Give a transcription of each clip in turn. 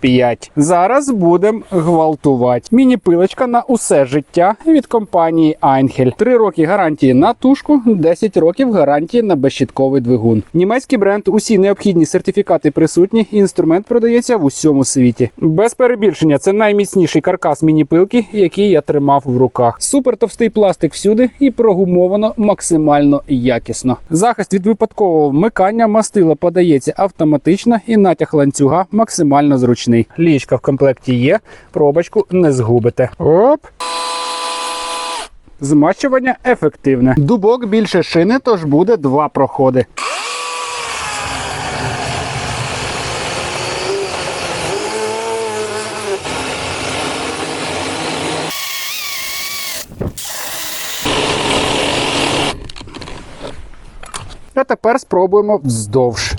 П'ять. Зараз будемо гвалтувати. Міні-пилочка на усе життя від компанії Einhell. Три роки гарантії на тушку, 10 років гарантії на безщітковий двигун. Німецький бренд, усі необхідні сертифікати присутні. Інструмент продається в усьому світі. Без перебільшення, це найміцніший каркас міні-пилки, який я тримав в руках. Супер товстий пластик всюди і прогумовано максимально якісно. Захист від випадкового вмикання мастила подається автоматично і натяг ланцюга максимально зручний. Лічка в комплекті є, пробочку не згубите. Оп! Змащування ефективне. Дубок більше шини, тож буде два проходи. А тепер спробуємо вздовж.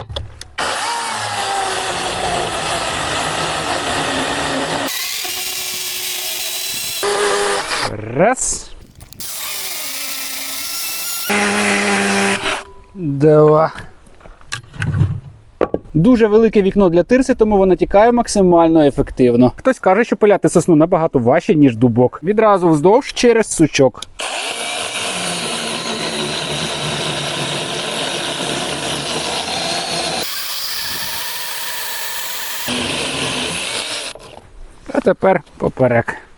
Раз. Два. Дуже велике вікно для тирси, тому воно тікає максимально ефективно. Хтось каже, що пиляти сосну набагато важче, ніж дубок. Відразу вздовж через сучок. А тепер поперек.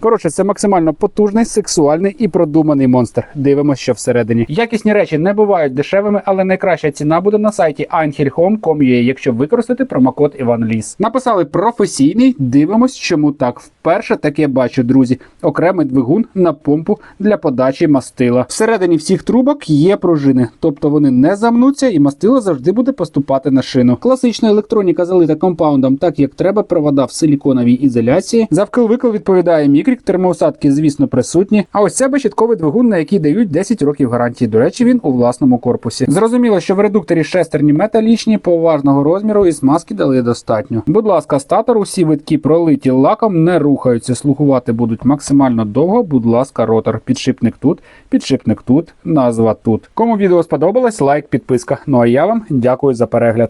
Коротше, це максимально потужний, сексуальний і продуманий монстр. Дивимося, що всередині. Якісні речі не бувають дешевими, але найкраща ціна буде на сайті angelhome.com.ua, якщо використати промокод IvanLis. Написали професійний. Дивимось, чому так. Вперше таке бачу, друзі. Окремий двигун на помпу для подачі мастила. Всередині всіх трубок є пружини, тобто вони не замнуться, і мастило завжди буде поступати на шину. Класична електроніка залита компаундом, так як треба, провода в силіконовій ізоляції. За вкл-викл відповідає мікрік, термоусадки, звісно, присутні. А ось це безщітковий двигун, на який дають 10 років гарантії. До речі, він у власному корпусі. Зрозуміло, що в редукторі шестерні металічні, поважного розміру і смазки дали достатньо. Будь ласка, статор, усі витки пролиті лаком, не рухаються. Слугувати будуть максимально довго. Будь ласка, ротор. Підшипник тут, підшипник тут, назва тут. Кому відео сподобалось, лайк, підписка. Ну а я вам дякую за перегляд.